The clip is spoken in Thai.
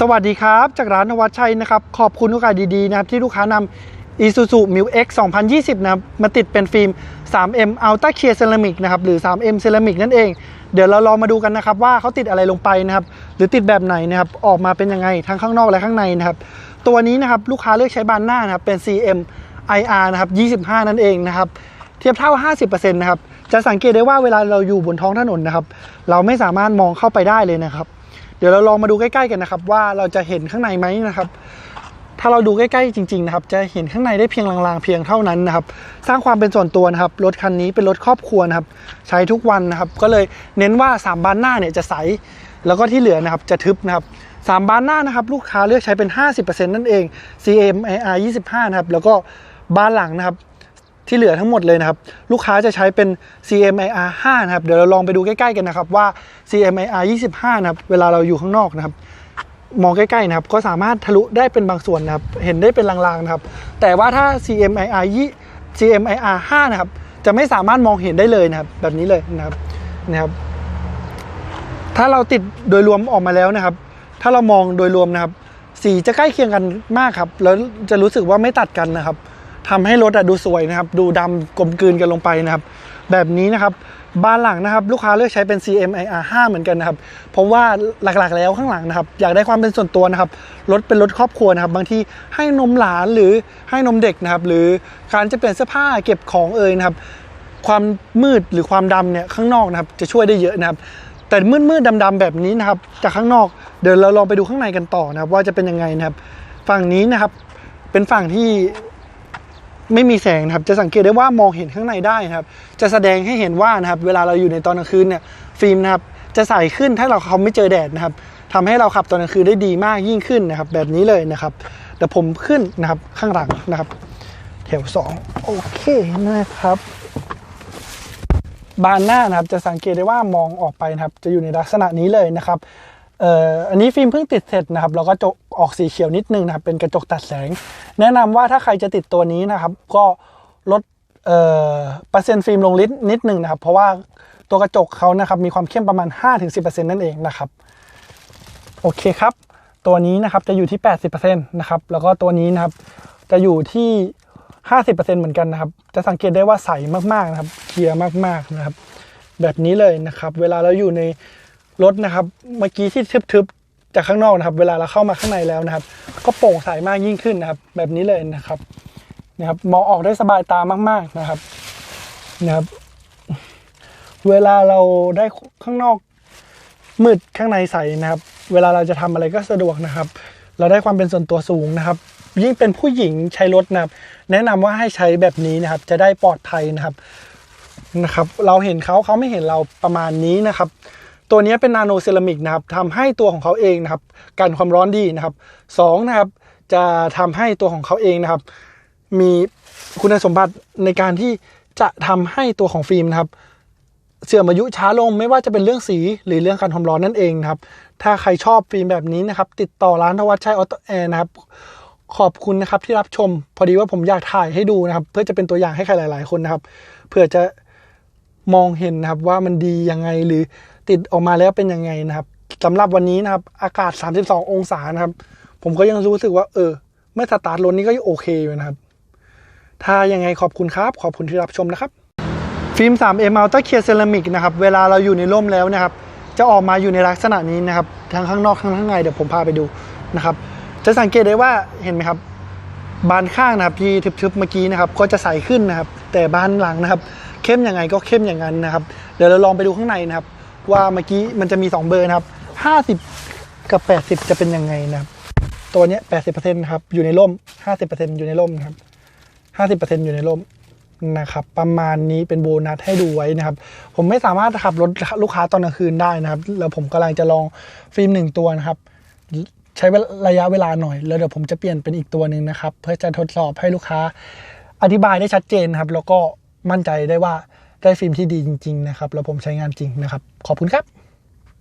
สวัสดีครับ จากร้านนวัดชัยนะครับ ขอบคุณโอกาสดีๆนะครับที่ลูกค้านำ Isuzu m i l X 2020 นะครับมาติดเป็นฟิล์ม 3M Ultra Clear Ceramic นะครับหรือ 3M Ceramic นั่นเอง เดี๋ยวเราลองมาดูกันนะครับ ว่าเขาติดอะไรลงไปนะครับ หรือติดแบบไหนนะครับ ออกมาเป็นยังไงทั้งข้างนอกและข้างในนะครับ ตัวนี้นะครับลูกค้าเลือกใช้บานหน้านะครับเป็น CM IR นะครับ25 นั่นเองนะครับเทียบเท่า 50%นะครับจะสังเกตได้ว่าเวลาเราอยู่บนท้องถนนนะครับ เราไม่สามารถมองเข้าไปได้เลยนะครับ เดี๋ยวเราลองมาดูใกล้ๆกันนะครับ ว่าเราจะเห็นข้างในไหมนะครับ ถ้าเราดูใกล้ๆจริงๆนะครับ จะเห็นข้างในได้เพียงลางๆเพียงเท่านั้นนะครับ สร้างความเป็นส่วนตัวนะครับรถคันนี้เป็นรถครอบครัวนะครับ ใช้ทุกวันนะครับ ก็เลยเน้นว่า 3 บานหน้าเนี่ยจะใสแล้วก็ที่เหลือนะครับจะทึบนะครับสามบานหน้านะครับ ลูกค้าเลือกใช้เป็น 50%นั่นเอง CMIR 25 นะครับ แล้วก็บานหลังนะครับ ที่เหลือทั้งหมดเลยนะครับ ลูกค้าจะใช้เป็น CMIR 5นะครับ เดี๋ยวเราลองไปดูใกล้ๆกันนะครับว่า CMIR 25นะครับ เวลาเราอยู่ข้างนอกนะครับ มองใกล้ๆนะครับ ก็สามารถทะลุได้เป็นบางส่วนนะครับ เห็นได้เป็นลางๆนะครับ แต่ว่าถ้า CMIR 2 CMIR 5นะครับ จะไม่สามารถมองเห็นได้เลยนะครับ แบบนี้เลยนะครับ นะครับ ถ้าเราติดโดยรวมออกมาแล้วนะครับ ถ้าเรามองโดยรวมนะครับ สีจะใกล้เคียงกันมากครับ แล้วจะรู้สึกว่าไม่ตัดกันนะครับ ทำให้รถดูสวยนะครับ ดูดำกลมกลืนกันลงไปนะครับ แบบนี้นะครับบานหลังนะครับ ลูกค้าเลือกใช้เป็น CMIR 5 เหมือนกันนะครับ เพราะว่าหลักๆแล้วข้างหลังนะครับ อยากได้ความเป็นส่วนตัวนะครับรถเป็นรถครอบครัวนะครับ บางทีให้นมหลานหรือให้นมเด็กนะครับ หรือการจะเปลี่ยนเสื้อผ้าเก็บของเอ่ยนะครับ ความมืดหรือความดำเนี่ยข้างนอกนะครับ จะช่วยได้เยอะนะครับแต่มืดมืดดำดำๆแบบนี้นะครับ จากข้างนอกเดี๋ยวเราลองไปดูข้างในกันต่อนะครับ ว่าจะเป็นยังไงนะครับ ฝั่งนี้นะครับ เป็นฝั่งที่ ไม่มีแสงนะครับ จะสังเกตได้ว่ามองเห็นข้างในได้นะครับ จะแสดงให้เห็นว่านะครับ เวลาเราอยู่ในตอนกลางคืนเนี่ย ฟิล์มนะครับ จะใสขึ้นถ้าเราเขาไม่เจอแดดนะครับทำให้เราขับตอนกลางคืนได้ดีมากยิ่งขึ้นนะครับ แบบนี้เลยนะครับเดี๋ยวผมขึ้นนะครับข้างหลังนะครับ แถวสองโอเคนะครับ บานหน้านะครับ จะสังเกตได้ว่ามองออกไปนะครับ จะอยู่ในลักษณะนี้เลยนะครับ อันนี้ฟิล์มเพิ่งติดเสร็จนะครับแล้วก็จกออกสีเขียวนิดนึงนะครับ เป็นกระจกตัดแสง แนะนำว่าถ้าใครจะติดตัวนี้นะครับ ก็ลดเอ่อเปอร์เซ็นต์ฟิล์มลงลิตรนิดนึงนะครับ เพราะว่าตัวกระจกเขานะครับ มีความเข้มประมาณ 5-10%นั่นเองนะครับ โอเคครับ ตัวนี้นะครับจะอยู่ที่ 80%นะครับ แล้วก็ตัวนี้นะครับจะอยู่ที่ 50%เหมือนกันนะครับ จะสังเกตได้ว่าใสมากๆนะครับ เคลียร์มากๆนะครับ แบบนี้เลยนะครับ เวลาเราอยู่ใน รถนะครับเมื่อกี้ที่ทึบๆจากข้างนอกนะครับ เวลาเราเข้ามาข้างในแล้วนะครับ ก็โปร่งใสมากยิ่งขึ้นนะครับ แบบนี้เลยนะครับนะครับมองออกได้สบายตามาก ๆนะครับนะครับ เวลาเราได้ข้างนอกมืดข้างในใสนะครับ เวลาเราจะทำอะไรก็สะดวกนะครับ เราได้ความเป็นส่วนตัวสูงนะครับ ยิ่งเป็นผู้หญิงใช้รถนะครับ แนะนำว่าให้ใช้แบบนี้นะครับ จะได้ปลอดภัยนะครับนะครับ เราเห็นเขาเขาไม่เห็นเราประมาณนี้นะครับ ตัวนี้เป็นนาโนเซรามิกนะครับทำให้ตัวของเขาเองนะครับกันความร้อนดีนะครับสองนะครับจะทำให้ตัวของเขาเองนะครับ มีคุณสมบัติในการที่จะทำให้ตัวของฟิล์มนะครับ เสื่อมอายุช้าลงไม่ว่าจะเป็นเรื่องสีหรือเรื่องการความร้อนนั่นเองนะครับ ถ้าใครชอบฟิล์มแบบนี้นะครับ ติดต่อร้านทวัชชัยออโตแอร์นะครับขอบคุณนะครับที่รับชม พอดีว่าผมอยากถ่ายให้ดูนะครับ เพื่อจะเป็นตัวอย่างให้ใครหลาย ๆ คนนะครับเพื่อจะ มองเห็นนะครับว่ามันดียังไงหรือติดออกมาแล้วเป็นยังไงนะครับสำหรับวันนี้นะครับ อากาศ 32 องศานะครับ ผมก็ยังรู้สึกว่า เออเมื่อสตาร์ทรถนี้ก็โอเคอยู่นะครับ ถ้ายังไงขอบคุณครับ ขอบคุณที่รับชมนะครับ ฟิล์ม 3M Ultra Clear Ceramic นะครับ เวลาเราอยู่ในร่มแล้วนะครับ จะออกมาอยู่ในลักษณะนี้นะครับ ทั้งข้างนอกทั้งข้างในเดี๋ยวผมพาไปดูนะครับ จะสังเกตได้ว่าเห็นไหมครับ บานข้างนะครับที่ทึบๆเมื่อกี้นะครับ ก็จะใสขึ้นนะครับ แต่บานหลังนะครับ เข้มยังไงก็เข้มอย่างนั้นนะครับ เดี๋ยวเราลองไปดูข้างในนะครับ ว่าเมื่อกี้มันจะมี 2 เบอร์นะครับ 50 กับ 80 จะเป็นยังไงนะครับ ตัวเนี้ย80%นะครับอยู่ในร่ม 50%อยู่ในร่มนะครับ 50%อยู่ในร่มนะครับประมาณนี้เป็นโบนัสให้ดูไว้นะครับ ผมไม่สามารถขับรถลูกค้าตอนกลางคืนได้นะครับ แล้วผมกำลังจะลองฟิล์มหนึ่งตัวนะครับ ใช้ระยะเวลาหน่อย แล้วเดี๋ยวผมจะเปลี่ยนเป็นอีกตัวหนึ่งนะครับ เพื่อจะทดสอบให้ลูกค้าอธิบายได้ชัดเจนครับ แล้วก็ มั่นใจได้ว่าได้ฟิล์มที่ดีจริง ๆ นะครับ แล้วผมใช้งานจริงนะครับ ขอบคุณครับ